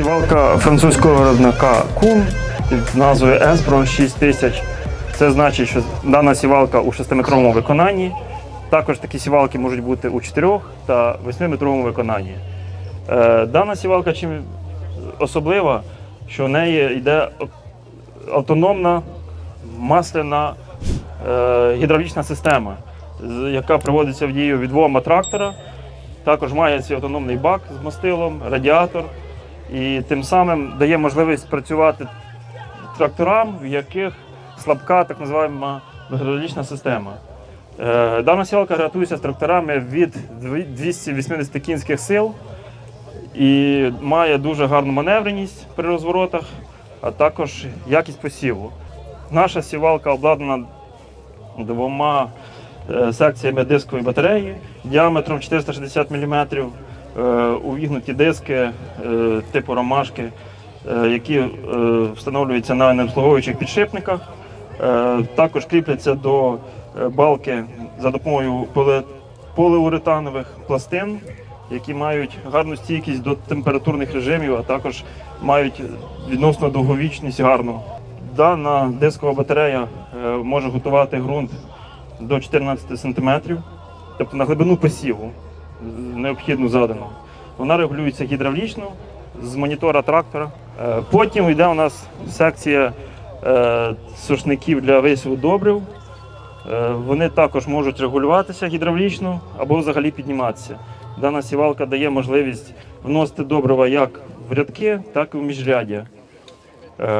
Сівалка французького виробника Кун під назвою Esbron 6000. Це значить, що дана сівалка у 6-метровому виконанні. Також такі сівалки можуть бути у 4 та 8-метровому виконанні. Е, Дана сівалка чим особлива, що в неї йде автономна масляна е, гідравлічна система, яка приводиться в дію від двома трактора. Також має свій автономний бак з мастилом, радіатор, і тим самим дає можливість працювати тракторам, в яких слабка так називаємо гідравлічна система. Е, Дана сілка рятується з тракторами від 280 кінських сил і має дуже гарну маневреність при розворотах, а також якість посіву. Наша сівалка обладнана двома е, секціями дискової батареї діаметром 460 мм, увігнуті диски е, типу ромашки, е, які е, встановлюються на необслуговуючих підшипниках. Е, Також кріпляться до е, балки за допомогою поліуретанових пластин, які мають гарну стійкість до температурних режимів, а також мають відносно довговічність гарну. Дана дискова батарея е, може готувати ґрунт до 14 см, тобто на глибину посіву необхідну задану. Вона регулюється гідравлічно з монітора трактора. Е, Потім йде у нас секція е, сушників для висіву добрив. Е, Вони також можуть регулюватися гідравлічно або взагалі підніматися. Дана сівалка дає можливість вносити добрива як в рядки, так і в міжряддя.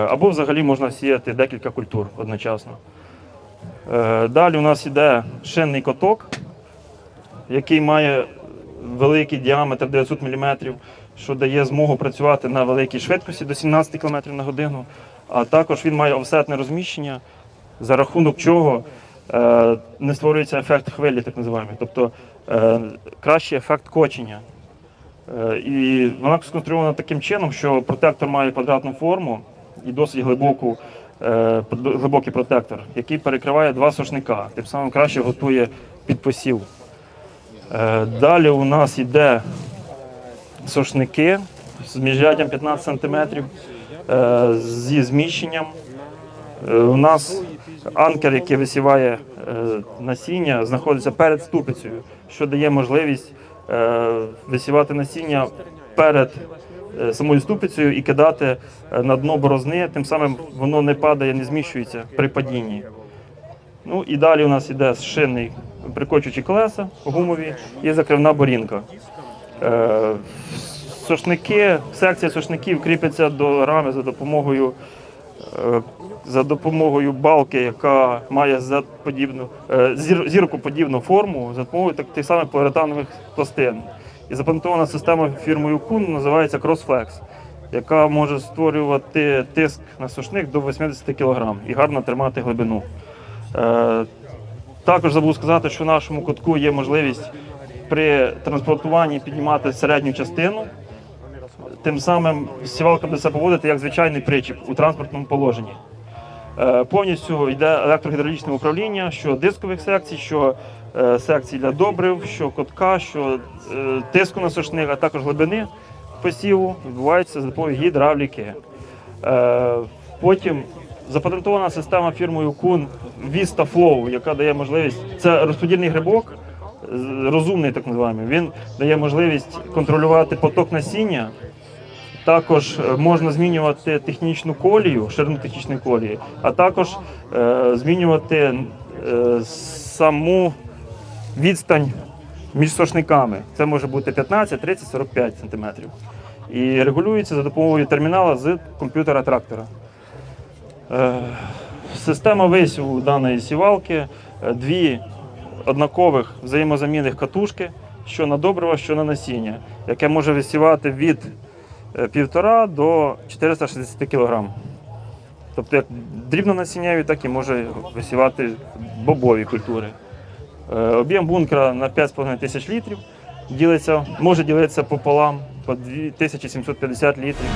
Або взагалі можна сіяти декілька культур одночасно. Далі у нас йде шинний коток, який має великий діаметр 900 мм, що дає змогу працювати на великій швидкості до 17 км на годину. А також він має офсетне розміщення, за рахунок чого е, не створюється ефект хвилі, так називаємо. Тобто е, кращий ефект кочення. Е, І вона сконструйована таким чином, що протектор має квадратну форму і досить глибоку, е, глибокий протектор, який перекриває два сошника, тим самим краще готує під посів. Е, Далі у нас йде сошники з міжряддям 15 см, е, зі зміщенням. Е, У нас анкер, який висіває е, насіння, знаходиться перед ступицею, що дає можливість е, висівати насіння перед е, самою ступицею і кидати е, на дно борозни, тим самим воно не падає, не зміщується при падінні. Ну і далі у нас йде шинний прикочуючі колеса гумові і закривна борінка. Е, Сошники, секція сошників кріпиться до рами за допомогою е, за допомогою балки, яка має Z-подібну, е, зір, зіркоподібну форму, за допомогою так, тих самих поліуретанових пластин. І запатентована система фірмою Kuhn називається CrossFlex, яка може створювати тиск на сушник до 80 кг і гарно тримати глибину. Також забув сказати, що в нашому кутку є можливість при транспортуванні піднімати середню частину. Тим самим сівалка буде себе поводити як звичайний причіп у транспортному положенні. Е, Повністю йде електрогідравлічне управління, що дискових секцій, що е, секцій для добрив, що котка, що е, тиску на сушник, а також глибини посіву відбувається за допомогою гідравліки. Потім запатентована система фірмою Kuhn Vista Flow, яка дає можливість. Це розподільний грибок, розумний так називаємо. Він дає можливість контролювати поток насіння. Також е, можна змінювати технічну колію, ширину технічної колії, а також е, змінювати е, саму відстань між сошниками. Це може бути 15, 30, 45 сантиметрів. І регулюється за допомогою термінала з комп'ютера трактора. Е, Система висіву даної сівалки е, дві однакових взаємозамінних катушки, що на добрива, що на насіння, яке може висівати від е, 1,5 до 460 кг. Тобто як дрібнонасіннєві, так і може висівати бобові культури. Е, Об'єм бункера на 5,5 тисяч літрів ділиться, може ділитися пополам по 2750 літрів.